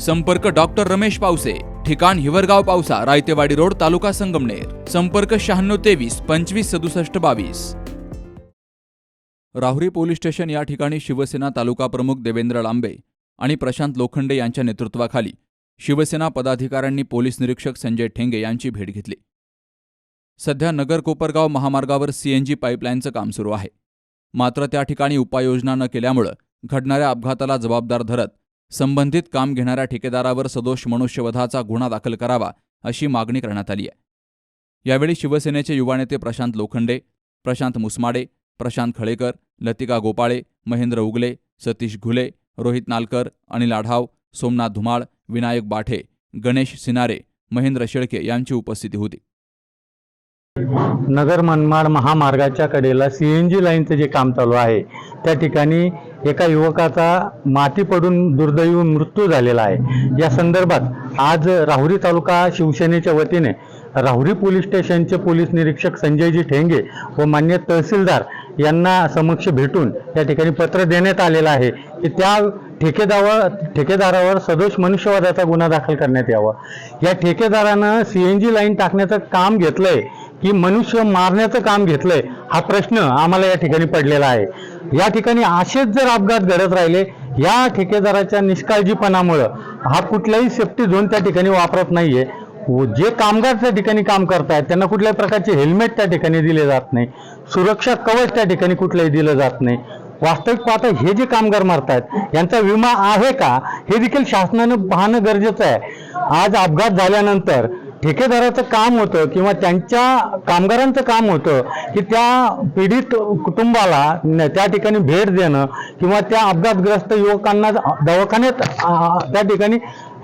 संपर्क डॉक्टर रमेश पावसे ठिकाण हिवरगाव पावसा रायतेवाडी रोड तालुका संगमनेर. संपर्क शहाण्णव तेवीस पंचवीस सदुसष्ट बावीस. राहुरी पोलीस स्टेशन या ठिकाणी शिवसेना तालुका प्रमुख देवेंद्र लांबे आणि प्रशांत लोखंडे यांच्या नेतृत्वाखाली शिवसेना पदाधिकाऱ्यांनी पोलीस निरीक्षक संजय ठेंगे यांची भेट घेतली. सध्या नगर कोपरगाव महामार्गावर सीएनजी पाईपलाईनचं काम सुरू आहे. मात्र त्या ठिकाणी उपाययोजना न केल्यामुळं घडणाऱ्या अपघाताला जबाबदार धरत संबंधित काम घेणाऱ्या ठेकेदारावर सदोष मनुष्यवधाचा गुन्हा दाखल करावा अशी मागणी करण्यात आली आहे. यावेळी शिवसेनेचे युवा नेते प्रशांत लोखंडे प्रशांत मुसमाडे प्रशांत खळेकर लतिका गोपाळे महेंद्र उगले सतीश घुले रोहित नालकर अनिल आढाव सोमनाथ धुमाळ विनायक बाठे गणेश सिनारे महेंद्र शेळके यांची उपस्थिती होती. नगर मनमाड महामार्गाच्या कडेला सी एन जी लाईनचं जे काम चालू आहे त्या ठिकाणी एका युवकाचा माती पडून दुर्दैवी मृत्यू झालेला आहे. या संदर्भात आज राहुरी तालुका शिवसेनेच्या वतीने राहुरी पोलीस स्टेशनचे पोलीस निरीक्षक संजयजी ठेंगे व मान्य तहसीलदार यांना समक्ष भेटून या ठिकाणी पत्र देण्यात आलेलं आहे की त्या ठेकेदार ठेकेदारावर सदोष मनुष्यवादाचा गुन्हा दाखल करण्यात यावा. या ठेकेदारानं सी एन जी लाईन टाकण्याचं काम घेतलंय की मनुष्य मारण्याचं काम घेतलंय हा प्रश्न आम्हाला या ठिकाणी पडलेला आहे. या ठिकाणी असेच जर अपघात घडत राहिले या ठेकेदाराच्या निष्काळजीपणामुळं हा कुठलाही सेफ्टी झोन त्या ठिकाणी वापरत नाहीये. जे कामगार त्या ठिकाणी काम करतायत त्यांना कुठल्याही प्रकारचे हेल्मेट त्या ठिकाणी दिले जात नाही. सुरक्षा कवच त्या ठिकाणी कुठलंही दिलं जात नाही. वास्तविक पाहता हे जे कामगार मारतायत यांचा विमा आहे का? हे देखील शासनानं पाहणं गरजेचं आहे. आज अपघात झाल्यानंतर ठेकेदाराचं काम होतं किंवा त्यांच्या कामगारांचं काम होतं की त्या पीडित कुटुंबाला न- त्या ठिकाणी भेट देणं किंवा त्या अपघातग्रस्त युवकांना दवाखान्यात त्या ठिकाणी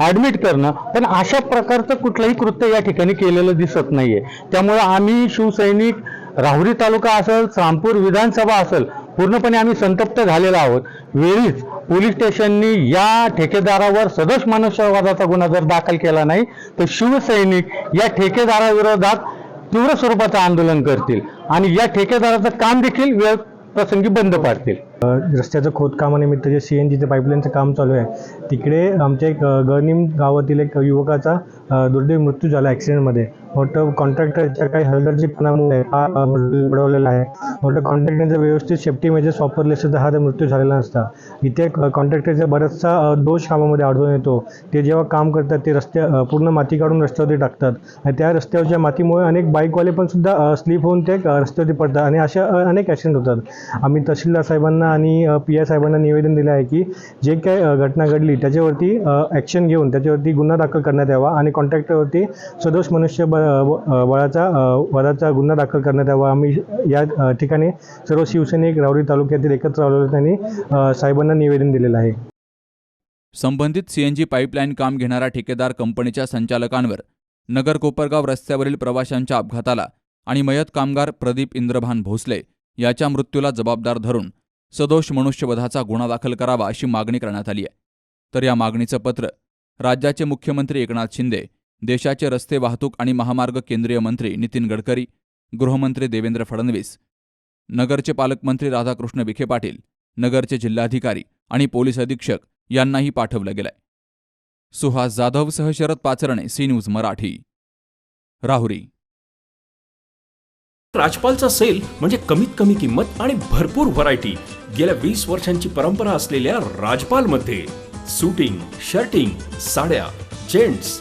ऍडमिट करणं. पण अशा प्रकारचं कुठलंही कृत्य या ठिकाणी केलेलं दिसत नाहीये. त्यामुळे आम्ही शिवसैनिक राहुरी तालुका असेल रामपूर विधानसभा असेल पूर्णपणे आम्ही संतप्त झालेलो आहोत. वेळीच पोलीस स्टेशननी या ठेकेदारावर सदोष मनुष्यवादाचा गुन्हा जर दाखल केला नाही तर शिवसैनिक या ठेकेदाराविरोधात तीव्र स्वरूपाचं आंदोलन करतील आणि या ठेकेदाराचं काम देखील वेळ प्रसंगी बंद पाडतील. रस्त्याचं खोदकामानिमित्त जे सी एन जीचं पाईपलाईनचं काम चालू आहे तिकडे आमच्या एक गनिम गावातील एक युवकाचा दुर्दैव मृत्यू झाला ॲक्सिडेंटमध्ये मोठं कॉन्ट्रॅक्टरच्या काही हलगर्जीपणामुळे हा मृत्यू घडवलेला आहे. मोठं कॉन्ट्रॅक्टरचं व्यवस्थित सेफ्टी मेजर्स वापरले सुद्धा हा मृत्यू झालेला नसता. इथे कॉन्ट्रॅक्टरचा बराचसा दोष कामामध्ये आढळून येतो. ते जेव्हा काम करतात ते रस्त्या पूर्ण माती काढून रस्त्यावरती टाकतात. आणि त्या रस्त्यावरच्या मातीमुळे अनेक बाईकवाले पण सुद्धा स्लिप होऊन ते रस्त्यावरती पडतात आणि अशा अनेक ॲक्सिडेंट होतात. आम्ही तहसीलदार साहेबांना आणि पी आय साहेबांना निवेदन दिलं आहे की जे काय घटना घडली त्याच्यावरती ॲक्शन घेऊन त्याच्यावरती गुन्हा दाखल करण्यात यावा आणि कॉन्ट्रॅक्टरवरती सदोष मनुष्य बळाचा वधाचा गुन्हा दाखल करण्यात यावा. आम्ही या ठिकाणी सर्व शिवसैनिक रावरी तालुक्यातील एकत्र आलेलो त्यांनी साहेबांना निवेदन दिलेलं आहे. संबंधित सीएनजी पाईपलाईन काम घेणाऱ्या ठेकेदार कंपनीच्या संचालकांवर नगर कोपरगाव रस्त्यावरील प्रवाशांच्या अपघाताला आणि मयत कामगार प्रदीप इंद्रभान भोसले याच्या मृत्यूला जबाबदार धरून सदोष मनुष्यवधाचा गुन्हा दाखल करावा अशी मागणी करण्यात आली आहे. तर या मागणीचं पत्र राज्याचे मुख्यमंत्री एकनाथ शिंदे देशाचे रस्ते वाहतूक आणि महामार्ग केंद्रीय मंत्री नितीन गडकरी गृहमंत्री देवेंद्र फडणवीस नगरचे पालकमंत्री राधाकृष्ण विखे पाटील नगरचे जिल्हाधिकारी आणि पोलीस अधीक्षक यांनाही पाठवलं गेलंय. सुहास जाधवसह शरद पाचरणे सी न्यूज मराठी. राहुरी. राजपालचा सेल म्हणजे कमीत कमी किंमत आणि भरपूर व्हरायटी गेल्या वीस वर्षांची परंपरा असलेल्या राजपालमध्ये सुटिंग शर्टिंग साड्या जेंट्स